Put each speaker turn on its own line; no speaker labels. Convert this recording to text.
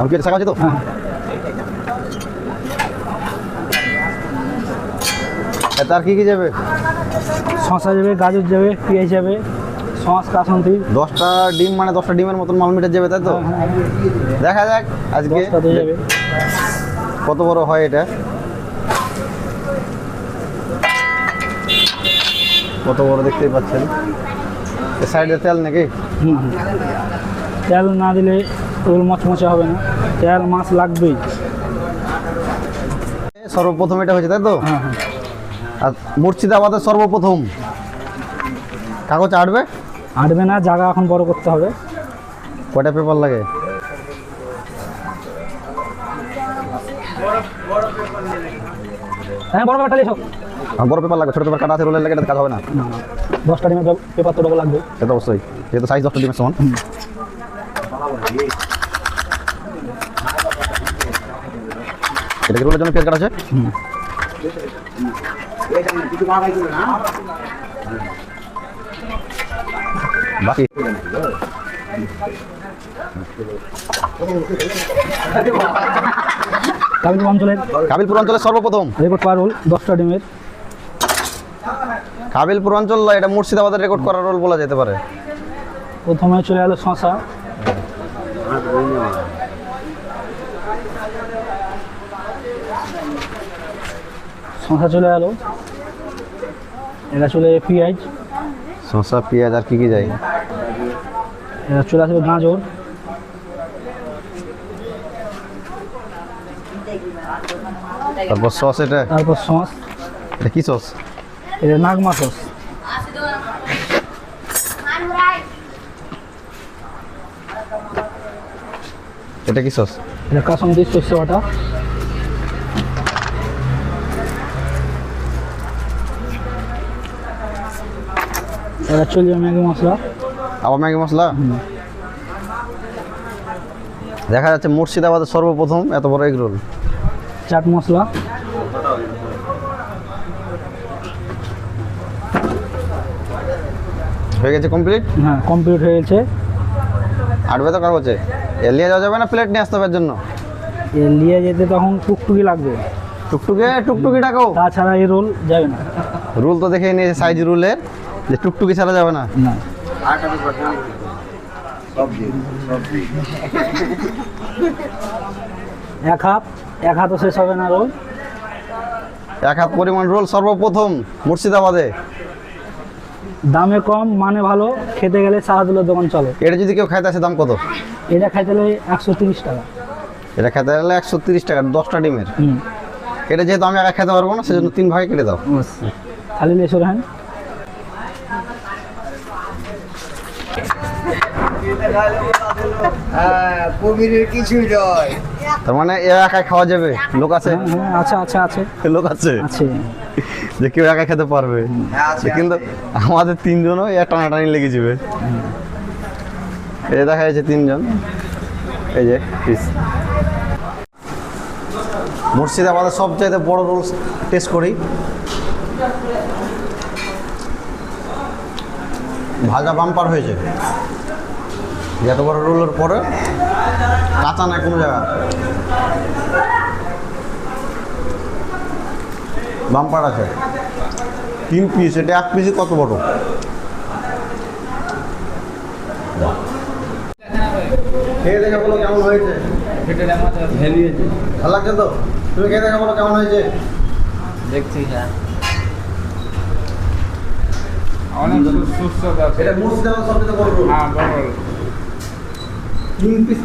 আর কি শাক আছে তো।
হ্যাঁ
আর কি কি যাবে?
শশা যাবে গাজর যাবে পেঁয়াজ যাবে সস কাসন্তি
দশটা ডিম মানে দশটা ডিমের মতন মাল মিটার যাবে তাই তো? দেখা যাক আজকে। কত বড় হয় এটা? কত বড় দেখতেই পাচ্ছেন? সাইডে তেল নাকি।
তেল না দিলে রোল মচমচে হবে না তেল মাছ লাগবেই।
সর্বপ্রথম এটা হয়েছে তাই তো?
হ্যাঁ হ্যাঁ।
আর মুর্শিদাবাদের সর্বপ্রথম। কাগজ আটবে?
আটবে না জায়গা এখন বড় করতে হবে।
কয়টা পেপার লাগে?
হ্যাঁ বড়
আর বড় পেপার লাগবে ছোট পেপার কাটা আছে রোলের লাগে কাজ হবে না।
দশটা ডিমের পেপার তো লাগবে।
এটা অবশ্যই যেহেতু সাইজ দশটা ডিমের সমান। এটা কি রোলের জন্য পেজ কাটা আছে? বাকি।
কাবিল অঞ্চলের
কাবিলপুর অঞ্চলের সর্বপ্রথম।
রেকর্ড পাওয়ার রোল দশটা ডিমের।
কাবিলপুর অঞ্চল এটা মুর্শিদাবাদের রেকর্ড করা রোল বলা যেতে পারে।
প্রথমে চলে এলো শশা শশা চলে এলো। এটা চলে পেঁয়াজ।
শসা পেঁয়াজ আর কি কি যায়?
এটা চলে আসবে গাজর।
তারপর সস এটা?
তারপর সস।
এটা কি সস?
এটা নাগমা সস।
এটা কি সস?
এটা কাসন্দি শস্য বাটা এটা চলে যাবে ম্যাগি মশলা।
আবার ম্যাগি মশলা? দেখা যাচ্ছে মুর্শিদাবাদের সর্বপ্রথম এত বড় এগ রোল।
চাট মশলা।
হয়ে গেছে কমপ্লিট?
হ্যাঁ কমপ্লিট হয়ে গেছে।
আটবে তো কাগজে এলিয়ে যাওয়া যাবে না প্লেট নিয়ে আসতে হবে জন্য?
এ নিয়ে যেতে তখন টুকটুকি লাগবে।
টুকটুকে টুকটুকি ডাকো।
তাছাড়া এই রোল যাবে না।
রুল তো দেখে নিয়েছে সাইজ রুলের। যে টুকটুকি ছাড়া যাবে না।
না। এক হাত এক হাতও শেষ হবে না রোল।
এক হাত পরিমাণ রোল সর্বপ্রথম মুর্শিদাবাদে।
দামে কম মানে ভালো খেতে গেলে শাহাদুলের দোকান চলে।
এটা যদি কেউ খাইতে আসে দাম কত?
এটা খাইতে গেলে একশো তিরিশ টাকা।
এটা খেতে গেলে একশো তিরিশ টাকা দশটা ডিমের। এটা যেহেতু আমি একা খেতে পারব না সেজন্য তিন ভাগে কেটে দাও।
থালি লেসো হ্যাঁ
হ্যাঁ কিছুই নয়।
তার মানে এ একাই খাওয়া যাবে? লোক আছে?
আচ্ছা আচ্ছা আছে।
লোক আছে?
আছে।
যে কেউ একা খেতে পারবে।
আছে,
কিন্তু আমাদের তিনজনও এ টানাটানি লেগে যাবে। এই যে দেখা যাচ্ছে তিনজন। এই যে পিস মুর্শিদাবাদের সবচাইতে বড় রোল টেস্ট করি। ভাজা বাম্পার হয়েছে। এত বড় রোলের পরে কাঁচা নাই কোনো জায়গা। বাম্পার আছে। তিন পিস এটা এক পিসই কত বড়? খেয়ে দেখে বলো কেমন হয়েছে। ভালো লাগছে তো? তুমি খেয়ে দেখে বলো কেমন হয়েছে?
দেখছি হ্যাঁ।
অনেক সুস্থ
এটা মুর্শিদাবাদ সবচেয়ে বড়। রোল
হ্যাঁ বড়।
তিন পিস